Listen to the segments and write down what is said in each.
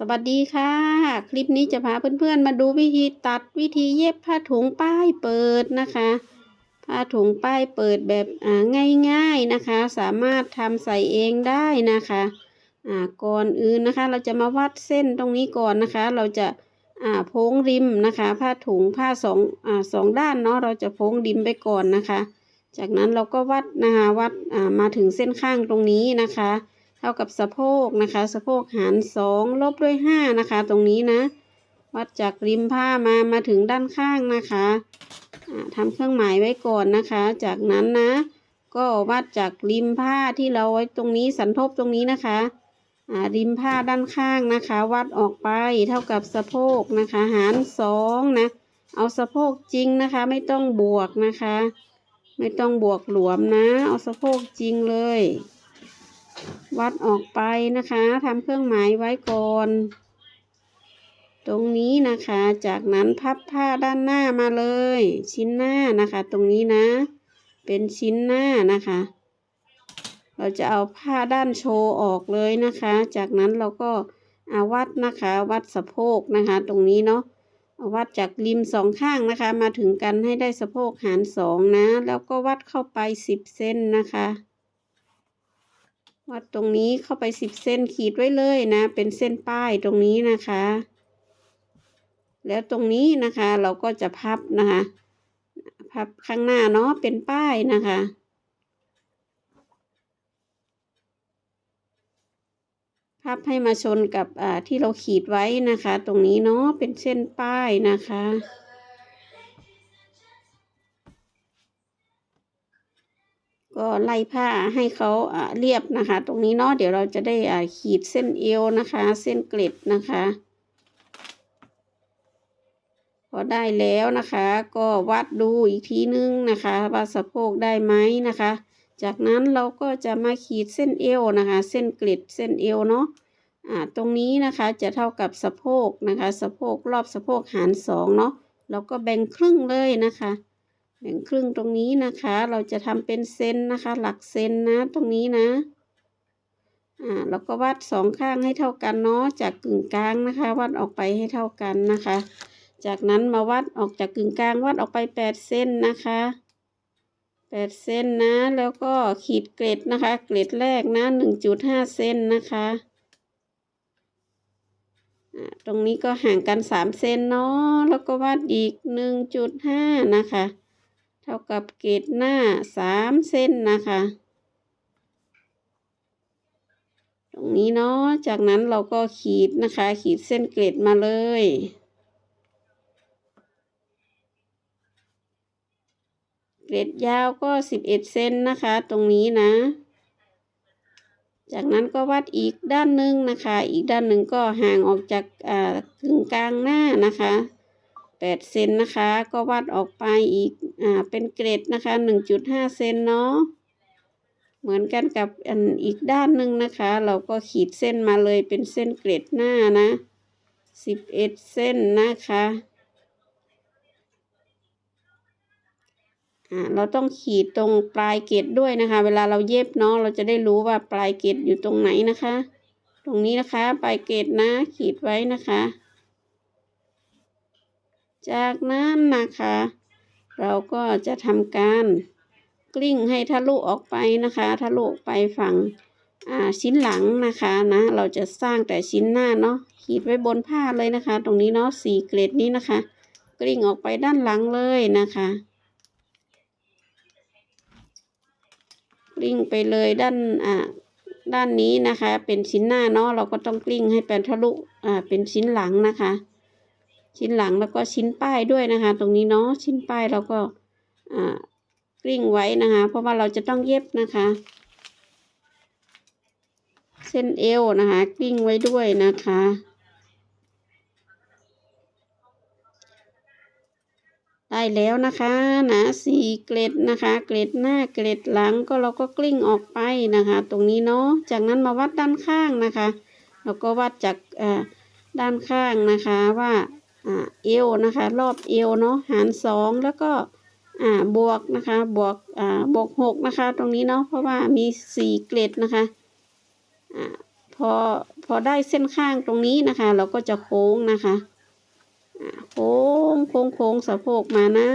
สวัสดีค่ะ คลิปนี้จะพาเพื่อนๆ มาดูวิธีตัดวิธีเย็บผ้าถุงป้ายเปิดนะคะ ผ้าถุงป้ายเปิดแบบอ่าง่ายๆนะคะ สามารถทำใส่เองได้นะคะอ่าก่อนอื่นนะคะ เราจะมาวัดเส้นตรงนี้ก่อนนะคะ เราจะอ่าโพ้งริมนะคะ ผ้าถุงผ้าสองอ่าสองด้านเนาะเราจะโพ้งริมไปก่อนนะคะ จากนั้นเราก็วัดนะคะวัดอ่ามาถึงเส้นข้างตรงนี้นะคะ เท่ากับสะโพกนะคะ สะโพกหารสองลบด้วยห้านะคะ ตรงนี้นะ วัดจากริมผ้ามามาถึงด้านข้างนะคะอ่าทำเครื่องหมายไว้ก่อนนะคะ จากนั้นนะ ก็วัดจากริมผ้าที่เราไว้ตรงนี้สันทบตรงนี้นะคะริมผ้าด้านข้างนะคะ วัดออกไปเท่ากับสะโพกนะคะ หารสองนะเอาสะโพกจริงนะคะ ไม่ต้องบวกนะคะ ไม่ต้องบวกหลวมนะ เอาสะโพกจริงเลย วัดออกไปนะคะทำเครื่องหมายไว้ก่อน ตรงนี้นะคะ จากนั้นพับผ้าด้านหน้ามาเลย ชิ้นหน้านะคะ ตรงนี้นะ เป็นชิ้นหน้านะคะ เราจะเอาผ้าด้านโชว์ออกเลยนะคะ จากนั้นเราก็อาวัดนะคะ วัดสะโพกนะคะ ตรงนี้เนาะเอาวัดจากริมสองข้างนะคะ มาถึงกันให้ได้สะโพกหารสองนะ แล้วก็วัดเข้าไปสิบเซนนะคะ วัดตรงนี้เข้าไปสิบเส้นขีดไว้เลยนะ เป็นเส้นป้ายตรงนี้นะคะ แล้วตรงนี้นะคะเราก็จะพับนะคะ พับข้างหน้าเนาะเป็นป้ายนะคะพับให้มาชนกับอ่าที่เราขีดไว้นะคะ ตรงนี้เนาะเป็นเส้นป้ายนะคะ ก็ไล่ผ้าให้เขาเรียบนะคะ ตรงนี้เนาะเดี๋ยวเราจะได้ขีดเส้นเอวนะคะ เส้นเกล็ดนะคะพอได้แล้วนะคะ ก็วัดดูอีกทีนึงนะคะว่าสะโพกได้ไหมนะคะ จากนั้นเราก็จะมาขีดเส้นเอวนะคะ เส้นเกล็ดเส้นเอวเนาะอ่าตรงนี้นะคะจะเท่ากับสะโพกนะคะ สะโพกรอบสะโพกหารสองเนาะเราก็แบ่งครึ่งเลยนะคะ แบ่งครึ่งตรงนี้นะคะ เราจะทำเป็นเซนนะคะ หลักเซนนะตรงนี้นะอ่าเราก็วัดสองข้างให้เท่ากันเนาะจากกึ่งกลางนะคะวัดออกไปให้เท่ากันนะคะ จากนั้นมาวัดออกจากกึ่งกลางวัดออกไปแปดเส้นนะคะแปดเส้นนะ แล้วก็ขีดเกล็ดนะคะ เกล็ดแรกนะหนึ่งจุดห้าเส้นนะคะอ่าตรงนี้ก็ห่างกันสามเซนเนาะแล้วก็วัดอีกหนึ่งจุดห้านะคะ เท่ากับเกรดหน้าสามเส้นนะคะ ตรงนี้เนาะจากนั้นเราก็ขีดนะคะ ขีดเส้นเกรดมาเลยเกรดยาวก็สิบเอ็ดเซนนะคะ ตรงนี้นะ จากนั้นก็วัดอีกด้านหนึ่งนะคะ อีกด้านหนึ่งก็ห่างออกจากอ่ากึ่งกลางหน้านะคะ แปดเซนนะคะ ก็วัดออกไปอีกอ่าเป็นเกรดนะคะหนึ่งจุดห้าเซนเนาะเหมือนกันกับอันอีกด้านหนึ่งนะคะ เราก็ขีดเส้นมาเลยเป็นเส้นเกรดหน้านะสิบเอ็ดเส้นนะคะอ่าเราต้องขีดตรงปลายเกรดด้วยนะคะ เวลาเราเย็บเนาะเราจะได้รู้ว่าปลายเกรดอยู่ตรงไหนนะคะ ตรงนี้นะคะ ปลายเกรดนะ ขีดไว้นะคะ จากนั้นนะคะ เราก็จะทำการกลิ้งให้ทะลุออกไปนะคะทะลุไปฝั่งชิ้นหลังนะคะนะ เราจะสร้างแต่ชิ้นหน้าเนาะขีดไว้บนผ้าเลยนะคะ ตรงนี้เนาะสี่เกรดนี้นะคะ กลิ้งออกไปด้านหลังเลยนะคะ กลิ้งไปเลยด้านอ่าด้านนี้นะคะ เป็นชิ้นหน้าเนาะเราก็ต้องกลิ้งให้เป็นทะลุอ่าเป็นชิ้นหลังนะคะ ชิ้นหลังแล้วก็ชิ้นป้ายด้วยนะคะ ตรงนี้เนาะชิ้นป้ายเราก็อ่ากลิ้งไว้นะคะ เพราะว่าเราจะต้องเย็บนะคะ เส้นเอวนะคะ กลิ้งไว้ด้วยนะคะได้แล้วนะคะนะสี่เกล็ดนะคะ เกล็ดหน้าเกล็ดหลังก็เราก็กลิ้งออกไปนะคะ ตรงนี้เนาะจากนั้นมาวัดด้านข้างนะคะ เราก็วัดจากอ่าด้านข้างนะคะว่า อ่าเอวนะคะ รอบเอวเนาะหารสองแล้วก็อ่าบวกนะคะบวกอ่าบวกหกนะคะ ตรงนี้เนาะเพราะว่ามีสี่เกล็ดนะคะอ่าพอพพอได้เส้นข้างตรงนี้นะคะ เราก็จะโค้งนะคะอ่าโค้งโค้งโค้งสะโพกมานะ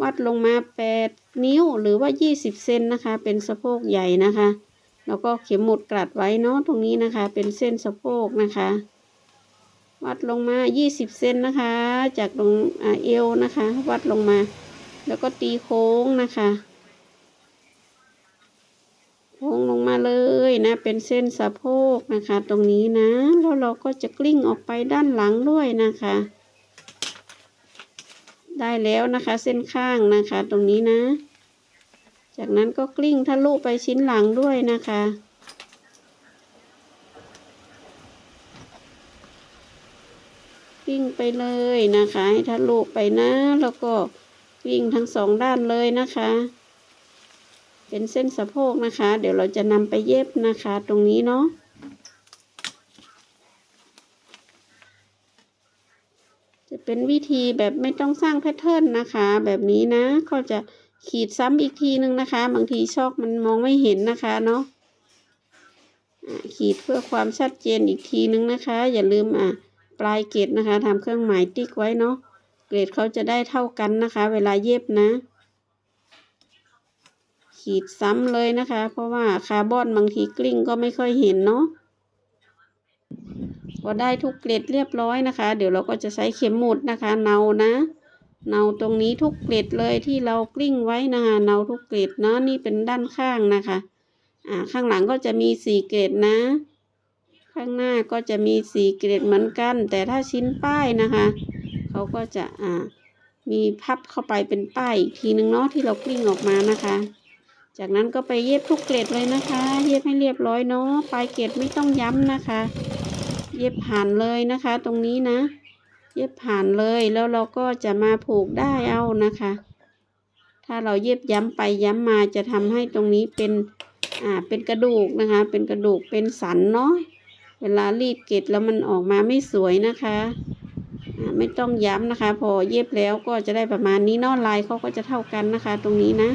วัดลงมาแปดนิ้วหรือว่ายี่สิบเซนนะคะ เป็นสะโพกใหญ่นะคะ แล้วก็เข็มหมุดกลัดไว้เนาะตรงนี้นะคะ เป็นเส้นสะโพกนะคะ วัดลงมายี่สิบเซนนะคะ จากตรงอเอวนะคะ วัดลงมา แล้วก็ตีโค้งนะคะ โค้งลงมาเลยนะ เป็นเส้นสะโพกนะคะ ตรงนี้นะ แล้วเราก็จะกลิ้งออกไปด้านหลังด้วยนะคะ ได้แล้วนะคะ เส้นข้างนะคะ ตรงนี้นะ จากนั้นก็กลิ้งทะลุไปชิ้นหลังด้วยนะคะ กลิ้งไปเลยนะคะ ให้ทะลุไปนะ แล้วก็กลิ้งทั้งสองด้านเลยนะคะ เป็นเส้นสะโพกนะคะ เดี๋ยวเราจะนำไปเย็บนะคะ ตรงนี้เนาะจะเป็นวิธีแบบไม่ต้องสร้างแพทเทิร์นนะคะ แบบนี้นะ ก็จะขีดซ้ำอีกทีนึงนะคะ บางทีชอกมันมองไม่เห็นนะคะเนาะอะขีดเพื่อความชัดเจนอีกทีนึงนะคะ อย่าลืมอะ ปลายเกรดนะคะทำเครื่องหมายติ๊กไว้เนาะเกรดเขาจะได้เท่ากันนะคะ เวลาเย็บนะ ขีดซ้ำเลยนะคะ เพราะว่าคาร์บอนบางทีกลิ้งก็ไม่ค่อยเห็นเนาะพอได้ทุกเกรดเรียบร้อยนะคะ เดี๋ยวเราก็จะใช้เข็มหมุดนะคะเนานะเนาตรงนี้ทุกเกรดเลยที่เรากลิ้งไว้นะคะเนาทุกเกรดเนาะนี่เป็นด้านข้างนะคะ อ่าข้างหลังก็จะมีสี่เกรดนะ ข้างหน้าก็จะมีสีเกรดเหมือนกัน แต่ถ้าชิ้นป้ายนะคะเขาก็จะอ่ามีพับเข้าไปเป็นป้ายอีกทีนึงเนาะที่เรากลิ้งออกมานะคะ จากนั้นก็ไปเย็บทุกเกรดเลยนะคะ เย็บให้เรียบร้อยเนาะปลายเกรดไม่ต้องย้ำนะคะ เย็บผ่านเลยนะคะ ตรงนี้นะ เย็บผ่านเลยแล้วเราก็จะมาผูกได้เอานะคะ ถ้าเราเย็บย้ำไปย้ำมาจะทำให้ตรงนี้เป็นอ่าเป็นกระดูกนะคะ เป็นกระดูกเป็นสันเนาะ เวลารีดเกล็ดแล้วมันออกมาไม่สวยนะคะ ไม่ต้องย้ำนะคะ พอเย็บแล้วก็จะได้ประมาณนี้นอลายเขาก็จะเท่ากันนะคะ ตรงนี้นะ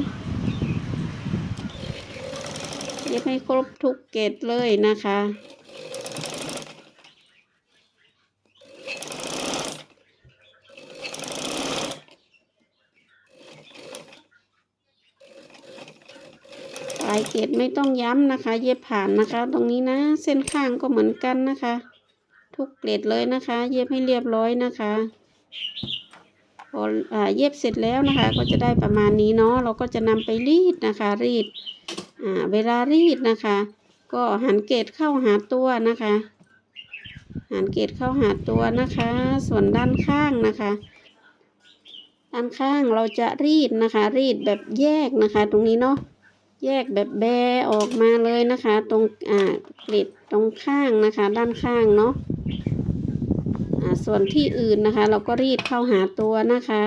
เย็บให้ครบทุกเกล็ดเลยนะคะายเกล็ดไม่ต้องย้ำนะคะ เย็บผ่านนะคะ ตรงนี้นะ เส้นข้างก็เหมือนกันนะคะ ทุกเกล็ดเลยนะคะ เย็บให้เรียบร้อยนะคะพออเย็บเสร็จแล้วนะคะ ก็จะได้ประมาณนี้เนาะเราก็จะนำไปรีดนะคะ รีดเวลารีดนะคะ ก็หันเกล็ดเข้าหาตัวนะคะ หันเกล็ดเข้าหาตัวนะคะ ส่วนด้านข้างนะคะด้านข้างเราจะรีดนะคะ รีดแบบแยกนะคะ ตรงนี้เนาะ แยกแบบแบออกมาเลยนะคะ ตรงอ่ากริดตรงข้างนะคะ ด้านข้างเนาะอ่าส่วนที่อื่นนะคะ เราก็รีดเข้าหาตัวนะคะ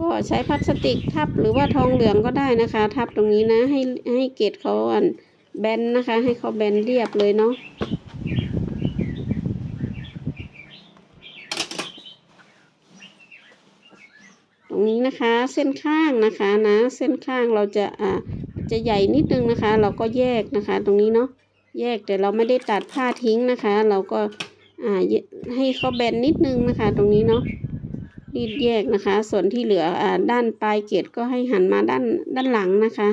ก็ใช้พลาสติกทับหรือว่าทองเหลืองก็ได้นะคะ ทับตรงนี้นะ ให้ให้เกล็ดเขาอัน แบนนะคะ ให้เขาแบนเรียบเลยเนาะตรงนี้นะคะเส้นข้างนะคะนะ เส้นข้างเราจะอ่าจะใหญ่นิดนึงนะคะ เราก็แยกนะคะ ตรงนี้เนาะแยกแต่เราไม่ได้ตัดผ้าทิ้งนะคะ เราก็อ่าให้เขาแบนนิดนึงนะคะ ตรงนี้เนาะรีดแยกนะคะ ส่วนที่เหลืออ่าด้านปลายเกล็ดก็ให้หันมาด้านด้านหลังนะคะ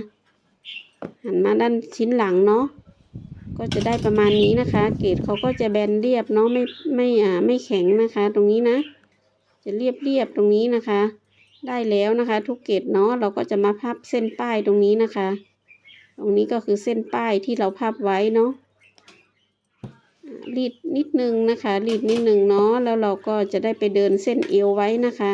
หันมาด้านชิ้นหลังเนาะก็จะได้ประมาณนี้นะคะ เกล็ดเขาก็จะแบนเรียบเนาะไม่ไม่อ่าไม่แข็งนะคะ ตรงนี้นะ จะเรียบเรียบตรงนี้นะคะ ได้แล้วนะคะ ทุกเกล็ดเนาะเราก็จะมาพับเส้นป้ายตรงนี้นะคะ ตรงนี้ก็คือเส้นป้ายที่เราพับไว้เนาะรีดนิดนึงนะคะรีดนิดนึงเนาะแล้วเราก็จะได้ไปเดินเส้นเอวไว้นะคะ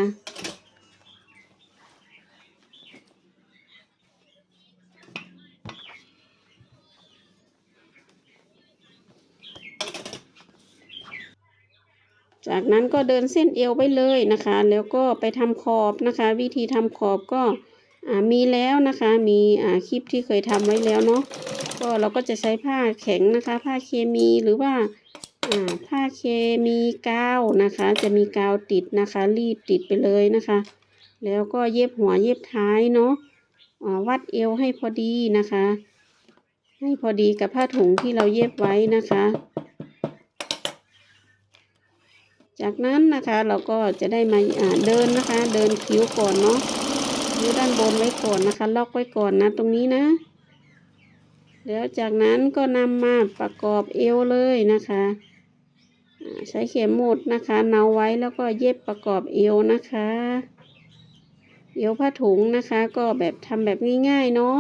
จากนั้นก็เดินเส้นเอวไปเลยนะคะ แล้วก็ไปทำขอบนะคะ วิธีทำขอบก็มีแล้วนะคะ มีคลิปที่เคยทำไว้แล้วเนาะก็เราก็จะใช้ผ้าแข็งนะคะ ผ้าเคมีหรือว่าผ้าเคมีกาวนะคะ จะมีกาวติดนะคะ รีดติดไปเลยนะคะ แล้วก็เย็บหัวเย็บท้ายเนาะวัดเอวให้พอดีนะคะ ให้พอดีกับผ้าถุงที่เราเย็บไว้นะคะ จากนั้นนะคะเราก็จะได้มาเดินนะคะ เดินคิ้วก่อนเนาะคิ้วด้านบนไว้ก่อนนะคะ ล็อกไว้ก่อนนะตรงนี้นะแล้วจากนั้นก็นำมาประกอบเอวเลยนะคะใช้เข็มหมุดนะคะเนาไว้แล้วก็เย็บประกอบเอวนะคะ เอวผ้าถุงนะคะ ก็แบบทำแบบง่ายๆเนาะ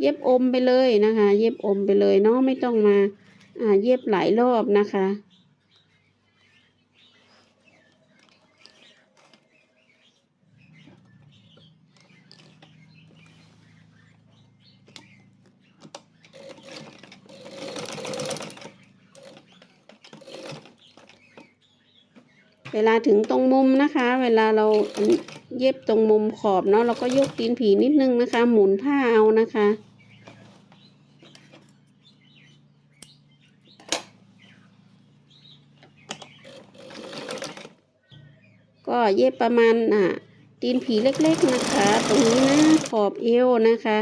เย็บอมไปเลยนะคะ เย็บอมไปเลยเนาะไม่ต้องมาเย็บหลายรอบนะคะ ลาถึงตรงมุมนะคะ เวลาเราเย็บตรงมุมขอบเนาะเราก็ยกตีนผีนิดนึงนะคะ หมุนผ้าเอานะคะก็เย็บประมาณอ่าตีนผีเล็กๆนะคะ ตรงนี้นะขอบเอวนะคะ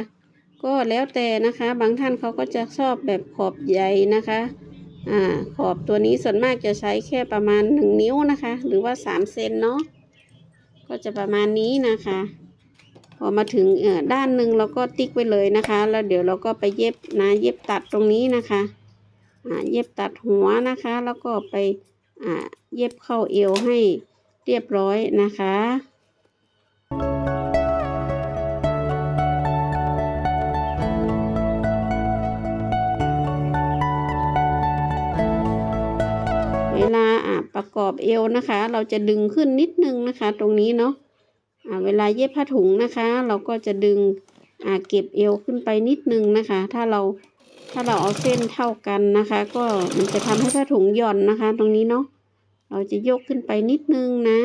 ก็แล้วแต่นะคะ บางท่านเขาก็จะชอบแบบขอบใหญ่นะคะ อ่าขอบตัวนี้ส่วนมากจะใช้แค่ประมาณหนึ่งนิ้วนะคะ หรือว่าสามเซนเนาะก็จะประมาณนี้นะคะ พอมาถึงด้านหนึ่งเราก็ติ๊กไว้เลยนะคะ แล้วเดี๋ยวเราก็ไปเย็บนะเย็บตัดตรงนี้นะคะเย็บตัดหัวนะคะ แล้วก็ไปเย็บเข้าเอวให้เรียบร้อยนะคะ เวลาอะประกอบเอวนะคะ เราจะดึงขึ้นนิดนึงนะคะ ตรงนี้เนาะอะเวลาเย็บผ้าถุงนะคะ เราก็จะดึงอะเก็บเอวขึ้นไปนิดนึงนะคะ ถ้าเราถ้าเราเอาเส้นเท่ากันนะคะ ก็มันจะทำให้ผ้าถุงหย่อนนะคะ ตรงนี้เนาะเราจะยกขึ้นไปนิดนึงนะ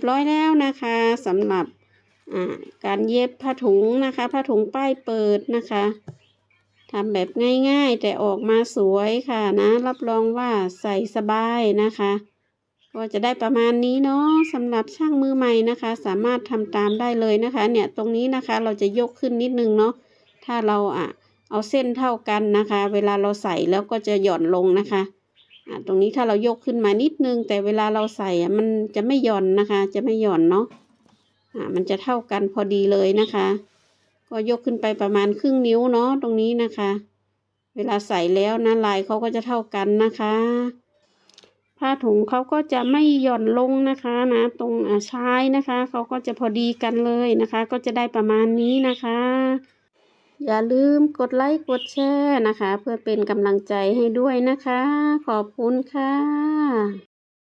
บร้อยแล้วนะคะสำหรับการเย็บผ้าถุงนะคะผ้าถุงป้ายเปิดนะคะทำแบบง่ายๆ แต่ออกมาสวยค่ะนะ รับรองว่าใส่สบายนะคะ ก็จะได้ประมาณนี้เนาะสำหรับช่างมือใหม่นะคะ สามารถทำตามได้เลยนะคะ เนี่ยตรงนี้นะคะเราจะยกขึ้นนิดนึงเนาะถ้าเราอะเอาเส้นเท่ากันนะคะ เวลาเราใส่แล้วก็จะหย่อนลงนะคะ ตรงนี้ถ้าเรายกขึ้นมานิดนึง แต่เวลาเราใส่มันจะไม่หย่อนนะคะ จะไม่หย่อนเนาะอ่ามันจะเท่ากันพอดีเลยนะคะ ก็ยกขึ้นไปประมาณครึ่งนิ้วเนาะตรงนี้นะคะ เวลาใส่แล้วนะลายเขาก็จะเท่ากันนะคะ ผ้าถุงเขาก็จะไม่หย่อนลงนะคะนะตรงอ่าชายนะคะเขาก็จะพอดีกันเลยนะคะ ก็จะได้ประมาณนี้นะคะ อย่าลืมกดไลค์กดแชร์นะคะ เพื่อเป็นกำลังใจให้ด้วยนะคะ ขอบคุณค่ะ